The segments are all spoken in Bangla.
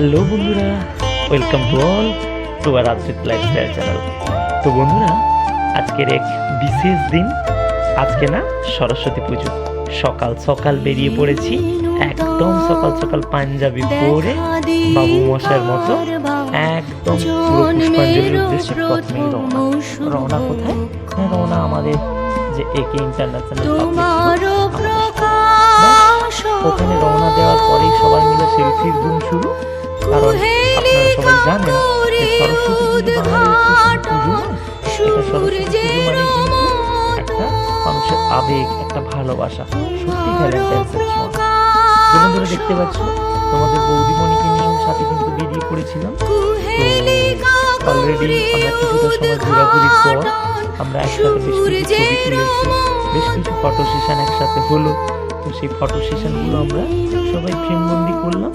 হ্যালো বন্ধুরা ওয়েলকাম টু অল টু আর আদ্রিত লাইফস্টাইল চ্যানেল তো বন্ধুরা আজকের এক বিশেষ দিন আজকে না সরস্বতী পুজো। সকাল সকাল বেরিয়ে পড়েছি একদম সকাল সকাল পাঞ্জাবি পরে বাবু মশার মতো একদম পুরো পুষ্পাঞ্জলির উদ্দেশ্যে প্রথমেই রওনা। রওনা কোথায়? রওনা আমাদের যে একে ইন্টারন্যাশনাল ওখানে রওনা দেওয়ার পরেই সবাই মিলে সেলফির ধুম শুরু। কারণ আপনারা সবাই জানেন যে সরস্বতী পুজো। সরস্বতী পুজো মানে কিন্তু একটা মানুষের আবেগ একটা ভালোবাসা সত্যি ভ্যালেন্টাইন্সের সময় যে বন্ধুরা দেখতে পাচ্ছ তোমাদের বৌদিমণিকে নিয়েও সাথে কিন্তু বেরিয়ে পড়েছিলাম। তো অলরেডি আমরা কিছুটা সময় ঘোরাঘুরির পর আমরা একসাথে বেশ কিছু ছবি তুলেছি। বেশ কিছু ফটো সেশন একসাথে হলো। তো সেই ফটো সেশনগুলো আমরা সবাই ফ্রেমবন্দি করলাম।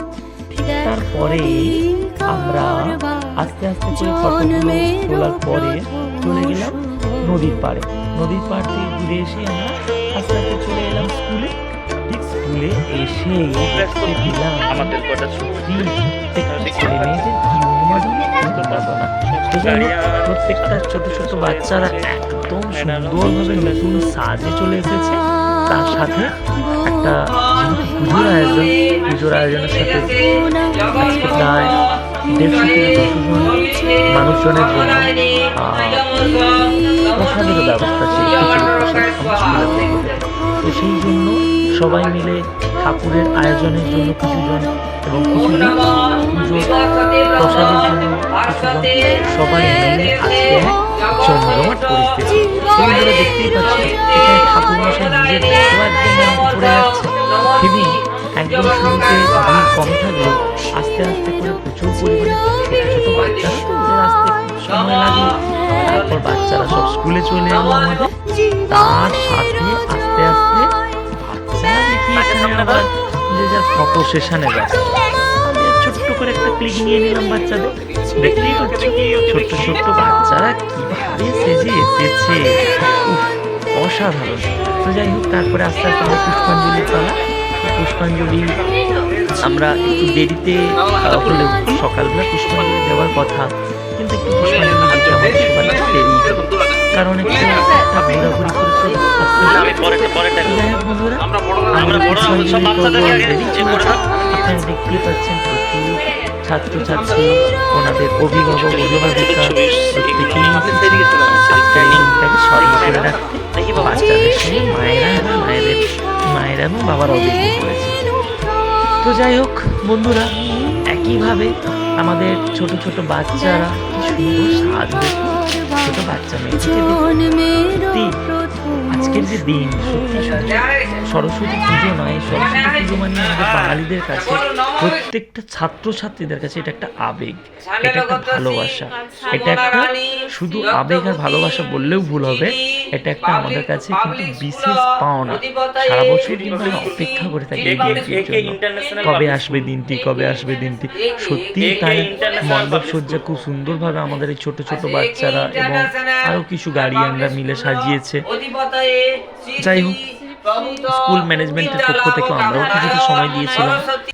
তারপরে আমরা আস্তে আস্তে করে ফটোগুলো তোলার পরে চলে গেলাম নদীর পাড়ে। নদীর পাড় থেকে ঘুরে এসে আমরা আস্তে আস্তে চলে এলাম স্কুলে। ঠিক স্কুলে এসে দেখতে পেলাম আমাদের কটা সত্যি ছেলে। মেয়েদের কি প্রত্যেকটা ছোট ছোট বাচ্চারা নতুন সাজে চলে এসেছে। তার সাথে একটা পুজোর আয়োজন পুজোর আয়োজনের সাথে আজকে প্রায় দেড়শো থেকে দুশো জন মানুষজনের জন্য আহ, ব্যবস্থা তো সেই জন্য সবাই মিলে ঠাকুরের আয়োজনের জন্য কিছুজন এবং প্রসাদের জন্য সবাই মিলে আজকে এক পাচ্ছ। এখানে নিজের পড়ে যাচ্ছে একদম শুরুতে ভিড় কম থাকলেও আস্তে আস্তে প্রচুর পরিমাণে ছোট ছোট বাচ্চারা সময় লাগে। তারপর বাচ্চারা সব স্কুলে চলে তার সাথে আস্তে আস্তে বাচ্চারা দেখি ফটো সেশনে ছোট্ট করে একটা ক্লিক নিয়ে নিলাম বাচ্চাদের। দেখতেই পাচ্ছ? ছোট্ট ছোট্ট বাচ্চারা কীভাবে সেজে এসেছে। উফ, অসাধারণ। তো যাই হোক তারপরে আস্তে আস্তে আমরা পুষ্পাঞ্জলি পালা পুষ্পাঞ্জলি আমরা একটু দেরিতে হলেও সকালবেলা পুষ্পাঞ্জলি দেওয়ার কথা কিন্তু একটু পুষ্পাঞ্জলি দিতে আমাদের সবার দেরি। কারণ একটু ঘোরাঘুরি যাই হোক বন্ধুরা, আমরা আপনারা দেখতেই পাচ্ছেন প্রচুর ছাত্রছাত্রী ওনাদের অভিভাবক অভিভাবিকা প্রত্যেকেই আজকের এই দিনটাকে স্মরণ করে রাখতে। মায়েরা মায়েদের, মায়েরা বাবারা করেছে। তো যাই হোক, বন্ধুরা, একইভাবে আমাদের ছোট ছোট বাচ্চারা কি ছোট বাচ্চা মেয়েটিকে আজকের যে দিন সত্যি সরস্বতী পুজো নয়, সরস্বতী পুজো মানে আমাদের বাঙালিদের কাছে প্রত্যেকটা ছাত্রছাত্রীদের কাছে এটা একটা আবেগ এটা একটা ভালোবাসা এটা একটা শুধু আবেগ আর ভালোবাসা বললেও ভুল হবে এটা একটা আমাদের কাছে কিন্তু বিশেষ পাওনা। সারা বছর কিন্তু আমরা অপেক্ষা করে থাকি এই দিনটির কবে আসবে দিনটি কবে আসবে দিনটি? সত্যি তাই মণ্ডপ সজ্জা খুব সুন্দরভাবে আমাদের এই ছোট ছোট বাচ্চারা এবং আরও কিছু গার্ডিয়ানরা মিলে সাজিয়েছে। যাই হোক স্কুল ম্যানেজমেন্টের পক্ষ থেকে আমরাও কিছুটা সময় দিয়েছিলাম।